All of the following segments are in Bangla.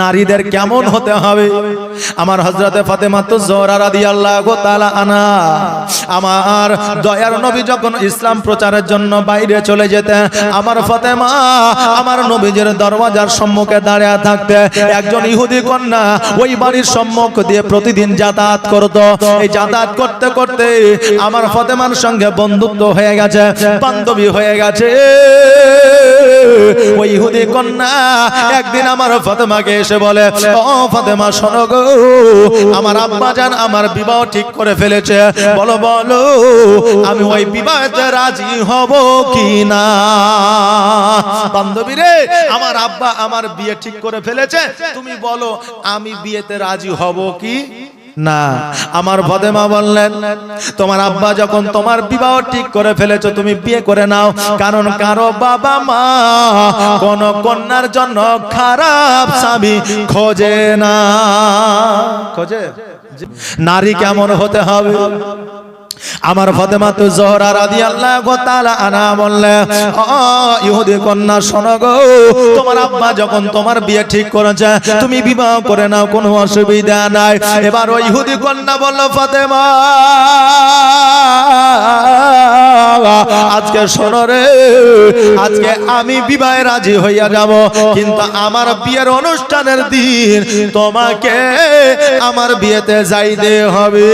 নারীদের কেমন হতে হবে? আমার হজরতে ফাতেমা তো জোহরা রাদিয়াল্লাহু তাআলা আনা আমার দয়ার নবী যখন ইসলাম প্রচারের জন্য বাইরে চলে যেতেন, আমার ফাতেমা আমার নবীজের দরওয়াজার সম্মুখে দাঁড়িয়ে থাকতে, একজন ইহুদি কন্যা ওই বাড়ির সম্মুখ দিয়ে প্রতিদিন যাতায়াত করত। এই যাতায়াত করতে করতে আমার ফাতেমার সঙ্গে বন্ধুত্ব হয়ে গেছে, বান্ধবী হয়ে গেছে। ওই ইহুদি কন্যা একদিন আমার ফাতেমাকে এসে বলে ও ফাতেমা শোনো গো আমার আব্বা জান আমার বিবাহ ঠিক করে ফেলেছে। বলো বলো আমি ওই বিবাহতে রাজি হব কি না বান্ধবী রে আমার আব্বা আমার বিয়ে ঠিক করে ফেলেছে। তুমি বলো আমি বিয়েতে রাজি হব কি? না। আমার বদেমা বললেন তোমার আব্বা যখন তোমার বিবাহ ঠিক করে ফেলেছো তুমি বিয়ে করে নাও। কারণ কারও বাবা মা কোন কন্যার জন্য খারাপ স্বামী খোঁজে না। খোঁজে? নারী কেমন হতে হবে? আমার ফতেমা তো জহরা রাদি আল্লাহ আনা বললে ইহুদি কন্যা, শোনো গো, তোমার আব্বা যখন তোমার বিয়ে ঠিক করেছে, তুমি বিবাহ করে নাও, কোনো অসুবিধা নাই। এবার ওই ইহুদি কন্যা বলল, ফাতেমা আজকে শোনো রে, আজকে আমি বিবাহে রাজি হইয়া যাব, কিন্তু আমার বিয়ের অনুষ্ঠানের দিন তোমাকে আমার বিয়েতে যাইতে হবে।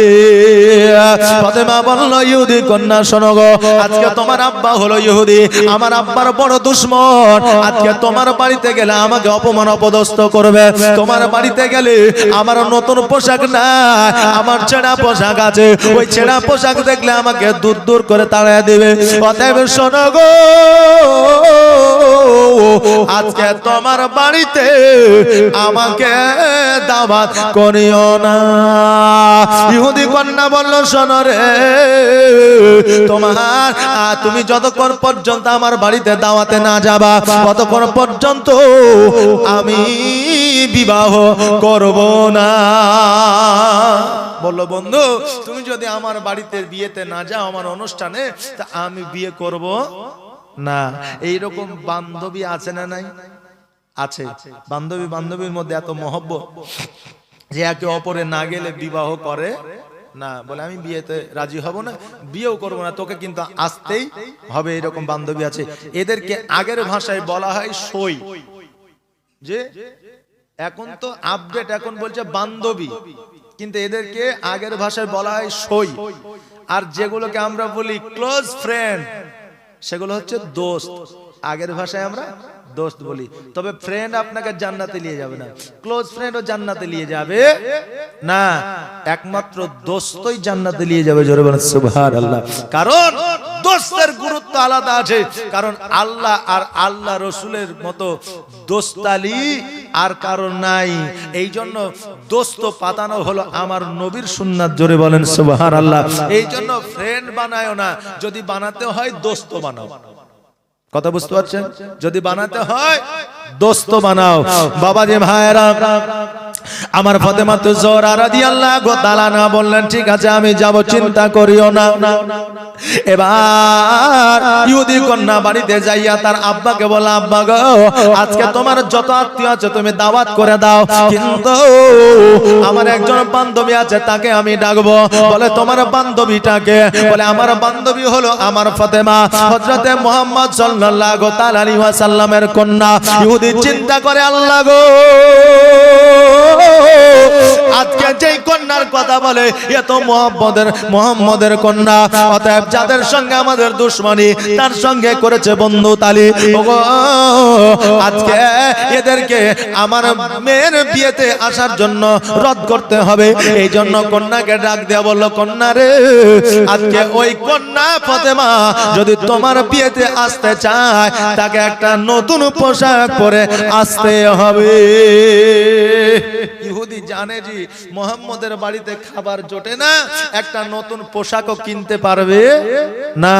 ফাতেমা বলল, ইহুদি কন্যা, শোনো গো, আজকে তোমার আব্বা হলো ইহুদি, আমার আব্বার বড় দুশ্মন। আজকে তোমার বাড়িতে গেলে আমাকে অপমান অপদস্থ করবে। তোমার বাড়িতে গেলে আমার নতুন পোশাক না আমার ছেঁড়া পোশাক আছে। ওই ছেঁড়া পোশাক দেখলে আমাকে দূর দূর করে তাড়ায় দিবে। অতএব শোনো গো, আজকে তোমার বাড়িতে আমাকে দাওয়াত করিও না। ইহুদি কন্যা বলল, শোনো রে, তোমার তুমি যতক্ষণ পর্যন্ত আমার বাড়িতে দাওয়াতে না যাবা, ততক্ষণ পর্যন্ত আমি বিবাহ করব না। বলল, বন্ধু, তুমি যদি আমার বাড়িতে বিয়েতে না যাও, আমার অনুষ্ঠানে, তা আমি বিয়ে করব? না। এইরকম বান্ধবী আছে না নাই? আছে। বান্ধবী বান্ধবীর মধ্যে এত মহব্বত যে একে অপরে না গেলে বিবাহ করে? না। বলে, আমি বিয়েতে রাজি হব না, বিয়েও করব না, তোকে কিন্তু আসতেই হবে এরকম বান্ধবী আছে। এদেরকে আগের ভাষায় বলা হয় সই। যে এখন তো আপডেট এখন বলছে বান্ধবী, কিন্তু এদেরকে আগের ভাষায় বলা হয় সই। আর যেগুলোকে আমরা বলি ক্লোজ ফ্রেন্ড সেগুলো হচ্ছে দোস্ত। আগের ভাষায় আমরা দোস্ত বলি। তবে ফ্রেন্ড আপনাকে জান্নাতে নিয়ে যাবে না। ক্লোজ ফ্রেন্ডও জান্নাতে নিয়ে যাবে না। একমাত্র দোস্তই জান্নাতে নিয়ে যাবে, জোরে বলেন, সুবহানাল্লাহ। কারণ দোস্তের গুরুত্ব আলাদা আছে। কারণ আল্লাহ আর আল্লাহ রসুলের মতো দোস্তালি আর কারণ নাই। এই জন্য দোস্ত পাতানো হলো আমার নবীর সুন্নাত। জোরে বলেন, সুবহানাল্লাহ। এই জন্য ফ্রেন্ড বানায় না। যদি বানাতে হয়, দোস্ত বানাও। কথা বুঝতে পারছেন? যদি বানাতে হয়, দোস্ত বানাও। বাবা যে ভাইরা আমার ফতেমা তো জোরা রাদিয়াল্লাহু তাআলা না বললেন, ঠিক আছে, আমি যাব, চিন্তা করিও না। এবার ইহুদি কন্যা বাড়িতে যাইয়া তার আব্বাকে বলে, আব্বা গো, আজকে তোমার যত আত্মীয় আছে, তুমি দাওয়াত করে দাও। কিন্তু আমার একজন বান্ধবী আছে, তাকে আমি ডাকবো। বলে, তোমার বান্ধবীটাকে? বলে, আমার বান্ধবী হলো আমার ফতেমা, হযরতে মুহাম্মদ সাল্লাল্লাহু তাআলা আলাইহি ওয়াসাল্লামের কন্যা। ইহুদি চিন্তা করে, আল্লাহ গো আজকে যেই কন্যার কথা বলে, এ তো মোহাম্মদের মোহাম্মদের কন্যা। অতএব যাদের সঙ্গে আমাদের দুশ্মনী, তার সঙ্গে করেছে বন্ধু তালি। আজকে এদেরকে আমার মেয়ের বিয়েতে আসার জন্য রদ করতে হবে। এই জন্য কন্যাকে ডাক দেওয়া বলল, কন্যা রে, আজকে ওই কন্যা ফতেমা যদি তোমার বিয়েতে আসতে চায়, তাকে একটা নতুন পোশাক পরে আসতে হবে। ইহুদি জানে যে মোহাম্মদের বাড়িতে খাবার জোটে না, একটা নতুন পোশাকও কিনতে পারবে না।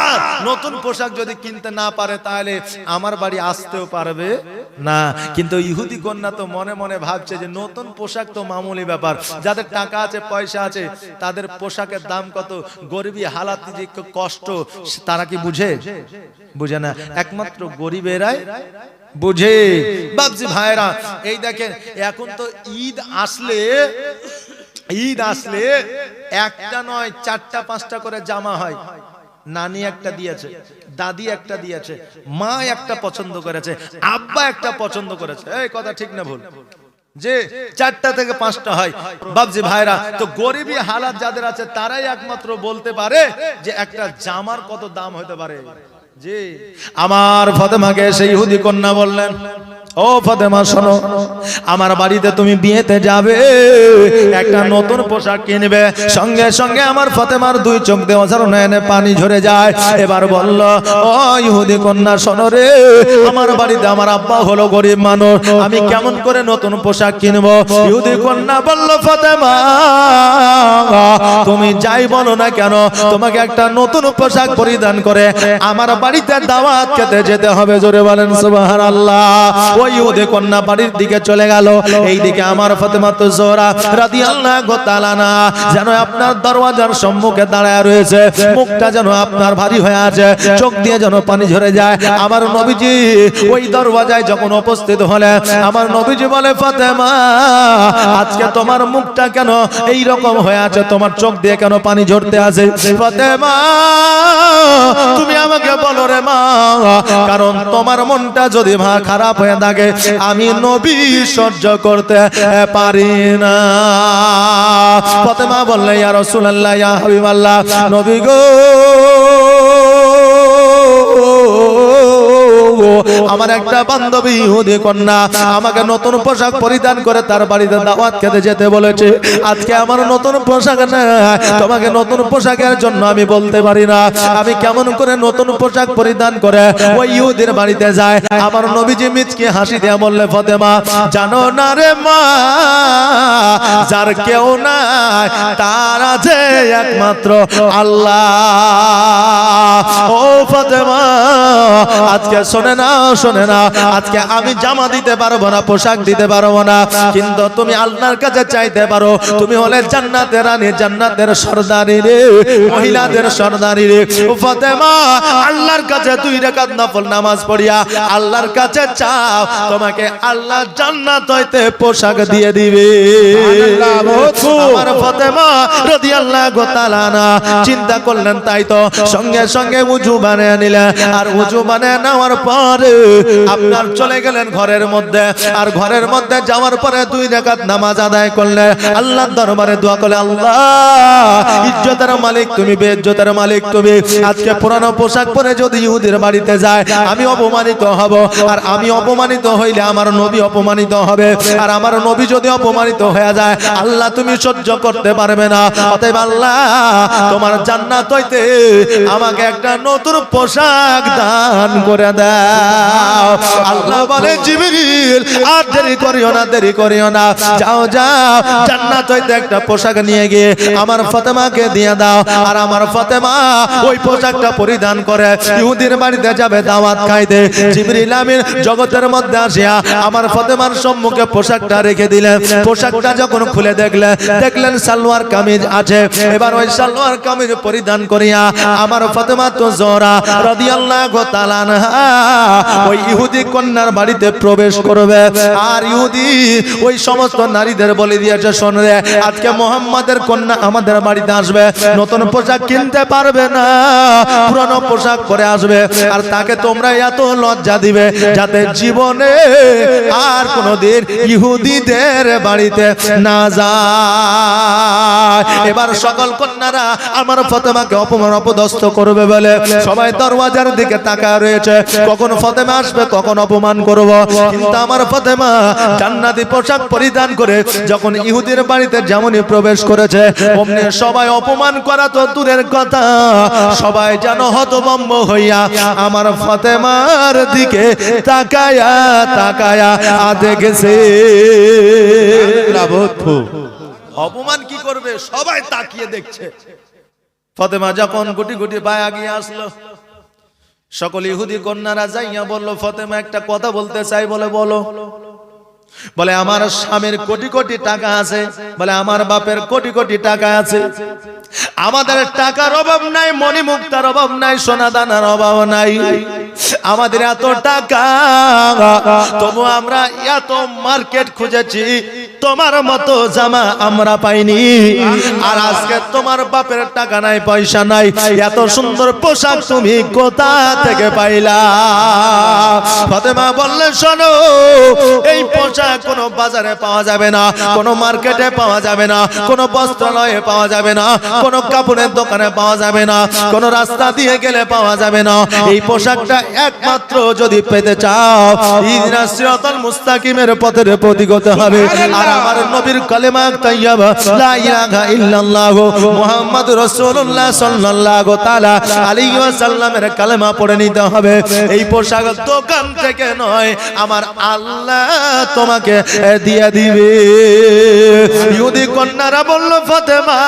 আর নতুন পোশাক যদি কিনতে না পারে, তাহলে আমার বাড়ি আসতেও পারবে না। কিন্তু ইহুদি কন্যা তো মনে মনে ভাবছে যে, নতুন পোশাক তো মামুলি ব্যাপার। যাদের টাকা আছে, পয়সা আছে, তাদের পোশাকের দাম কত? গরিবী হালাত যে কষ্ট তারা কি বুঝে? বুঝে না। একমাত্র গরিবেরাই বুঝে। বাবজি ভাইরা এই দেখেন এখন তো ঈদ আসলে ঈদ আসলে একটা নয় চারটা পাঁচটা করে জামা হয়। নানি একটা দিয়েছে দাদি একটা দিয়েছে মা একটা পছন্দ করেছে আব্বা একটা পছন্দ করেছে। এই কথা ঠিক না ভুল। যে চারটা থেকে পাঁচটা হয়। বাবজি ভাইরা তো গরিবী হালাত যাদের আছে তারাই একমাত্র বলতে পারে যে একটা জামার কত দাম হতে পারে। আমার ফতেমাকে সেই হুদি কন্যা বললেন ও ফতেমা, শোনো, আমার বাড়িতে তুমি বিয়েতে যাবে, একটা নতুন পোশাক কিনবে, সঙ্গে সঙ্গে আমার ফতেমার দুই চোখ দেওয়া নয়নে পানি ঝরে যায়। এবার বলল, ও ইহুদি কন্যা, শোনো রে, আমার বাড়িতে আমার আব্বা হলো গরিব মানুষ, আমি কেমন করে নতুন পোশাক কিনবো? ইহুদি কন্যা বলল, ফতেমা, তুমি যাই বলো না কেন, তোমাকে একটা নতুন পোশাক পরিধান করে আমার বাড়িতে দাওয়াত খেতে যেতে হবে, জোরে বলেন সুবহানাল্লাহ। আমার মুখটা নবীজি ওই দরওয়াজায় যখন উপস্থিত হলে আমার নবীজি বলে, ফাতেমা, আজকে তোমার মুখটা কেন এই রকম হয়ে আছে? তোমার চোখ দিয়ে কেন পানি ঝরতে আছে? ফাতেমা, তুমি আমাকে বলো রে মা, কারণ তোমার মনটা যদি মা খারাপ হয়ে আমি নবী সহ্য করতে পারি না। ফতেমা বললে ইয়া রাসূলুল্লাহ ইয়া হাবিবাল্লাহ নবী গো আমার একটা বান্ধবী ইহুদি কন্যা, আমাকে নতুন পোশাক পরিধান করে তার বাড়িতে দাওয়াত খেতে যেতে বলেছে। আজকে আমার নতুন পোশাক না, তোমাকে নতুন পোশাকের জন্য আমি বলতে পারি না। আমি কেমন করে নতুন পোশাক পরিধান করে ওই ইহুদির বাড়িতে যায় আমার নবীজি মিচকে হাসি দেয়া বললে, ফতেমা, জানো না রে মা যার কেউ নাই, তার আছে একমাত্র আল্লাহ। ও ফতেমা, আজকে শোনে না শোনে না, আজকে আমি জামা দিতে পারব না, পোশাক দিতে পারব না, কিন্তু তুমি আল্লাহর কাছে চাইতে পারো, তুমি হলে জান্নাতের রানী, জান্নাতের সর্দারি রে, মহিলাদের সর্দারি রে। ফাতেমা, আল্লাহর কাছে দুই রাকাত নফল নামাজ পড়িয়া আল্লাহর কাছে চাও, তোমাকে আল্লাহ জান্নাত হইতে পোশাক দিয়ে দিবে। আমার ফাতেমা রাদিয়াল্লাহু তাআলা না চিন্তা করলেন তাই তো সঙ্গে সঙ্গে উজু বানিয়ে নিলেন আর উজু বানিয়ে নেওয়ার পরে আপনার চলে গেলেন ঘরের মধ্যে আর ঘরের মধ্যে যাওয়ার পরে দুই রাকাত নামাজ আদায় করলে আল্লাহর দরবারে দোয়া করলে আল্লাহ ইজ্জতের মালিক তুমি বেইজ্জতের মালিক তুমি। আজকে পুরানো পোশাক পরে যদি ইহুদির বাড়িতে যায় আমি অপমানিত হব। আর আমি অপমানিত হইলে আমার নবী অপমানিত হবে। আর আমার নবী যদি অপমানিত হয়ে যায় আল্লাহ তুমি সহ্য করতে পারবে না। অতএব আল্লাহ, তোমার জান্নাত হইতে আমাকে একটা নতুন পোশাক দান করে দাও। আল্লাহ বলে, জিবরিল, আর দেরি করিও না, দেরি করিও না। যাও যাও, জান্নাত হইতে একটা পোশাক নিয়ে গিয়ে আমার ফাতেমাকে দিয়ে দাও। আর আমার ফাতেমা ওই পোশাকটা পরিধান করে ইহুদির বাড়িতে যাবে দাওয়াত খাইতে। জিবরিল আমিন জগতের মধ্যে আসিয়া আমার ফাতেমার সম্মুখে পোশাকটা রেখে দিলেন। পোশাকটা যখন খুলে দেখলেন দেখলেন সালোয়ার কামিজ আছে। এবার ওই সালোয়ার কামিজ পরিধান করিয়া আমার ফাতেমা তো জোরা রাদিয়াল্লাহু তাআলা ওই ইহুদি কন্যার বাড়িতে প্রবেশ করবে। আর ইহুদি ওই সমস্ত নারীদের বলে দিয়েছে, শোন রে, আজকে মোহাম্মদের কন্যা আমাদের বাড়িতে আসবে। নতুন পোশাক কিনতে পারবে না। পুরানো পোশাক পরে আসবে। আর তাকে তোমরা এত লজ্জা দিবে যাতে জীবনে আর কোনোদিন ইহুদিদের বাড়িতে না যায়। এবার সকল কন্যারা আমার ফতেমাকে অপমান অপদস্থ করবে বলে সবাই দরওয়াজার দিকে তাকায় রয়েছে। কখন ফতেমা আসবে কখন অপমান করব। কিন্তু আমার ফতেমা জান্নাতি পোশাক পরিধান করে যখন ইহুদির বাড়িতে যেমনই প্রবেশ করেছে অমনি সবাই অপমান করা তো দূরের কথা। সবাই যেন হতভম্ব হইয়া আমার ফতেমার দিকে তাকায়া তাকায়া দেখেছে অপমান কি করবে? সবাই তাকিয়ে দেখছে। ফতেমা যখন গুটি গুটি পায়ে আগিয়ে আসলো, সকল ইহুদি কন্যারা যাইয়া বলল, ফতেমা, একটা কথা বলতে চাই। বলে, বলো। বলে, আমার স্বামীর কোটি কোটি টাকা আছে। বলে, আমার বাপের কোটি কোটি টাকা আছে। আমাদের টাকার অভাব নাই, মণিমুক্তার অভাব নাই সোনা দানার অভাব নাই। আমাদের এত টাকা, তবু আমরা এত মার্কেট খুঁজেছি তোমার মতো জামা আমরা পাইনি। আর আজকে তোমার বাপের টাকা নাই পয়সা নাই। এত সুন্দর পোশাক তুমি কোথা থেকে পাইলা? ফাতেমা বললে শোনো এই পোশাক কোনো বাজারে পাওয়া যাবে না কোনো মার্কেটে পাওয়া যাবে না কোনো বস্ত্রালয়ে পাওয়া যাবে না কোনো কাপড়ের দোকানে পাওয়া যাবে না কোনো রাস্তা দিয়ে গেলে পাওয়া যাবে না। এই পোশাকটা একমাত্র যদি পেতে চাও মুস্তাকিমের পথের প্রতীক হতে হবে। আর আমার নবীর কালেমা তাইয়াবা লা ইলাহা ইল্লাল্লাহ মুহাম্মাদুর রাসূলুল্লাহ সাল্লাল্লাহু তাআলা আলাইহি ওয়াসাল্লামের কালেমা পড়ে নিতে হবে। এই পোশাক দোকান থেকে নয়, আমার আল্লাহ তোমাকে দিয়ে দিবে। ইহুদি কন্যারা বলল, ফাতেমা,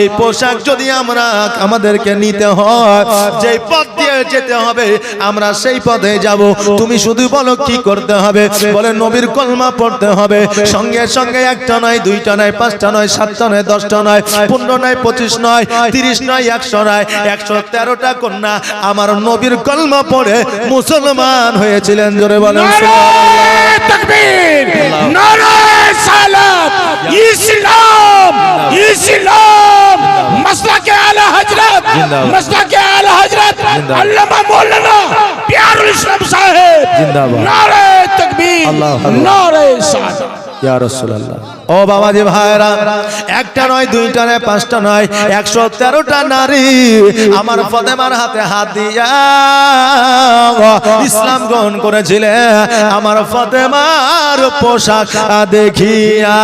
এই পোশাক যদি আমরা আমাদেরকে নিতে হয় যে পথ দিয়ে যেতে হবে, আমরা সেই পথে যাব। তুমি শুধু বলো কি করতে হবে? বলে, নবীর কলমা পড়তে হবে সঙ্গে সঙ্গে একটা নয় দুইটা নয় পাঁচটা নয় সাতটা নয় দশটা নয় পনেরো নয় পঁচিশ নয় তিরিশ নয় একশো নয় একশো তেরোটা কন্যা আমার নবীর কলমা পড়ে মুসলমান হয়েছিলেন জোরে বলেন ইসলাম ইসলাম মাসলাকে আলা হযরত। মাসলাকে আলা হযরত আল্লামা মাওলানা পিয়ারুল ইসলাম সাহেব জিন্দাবাদ। ও বাবাজি ভাইরা একটা নয় দুইটা নয় পাঁচটা নয় একশো তেরোটা নারী আমার ফতেমার হাতে হাত দিয়া ইসলাম গ্রহণ করেছিলেন আমার ফতেমার পোশাক দেখিয়া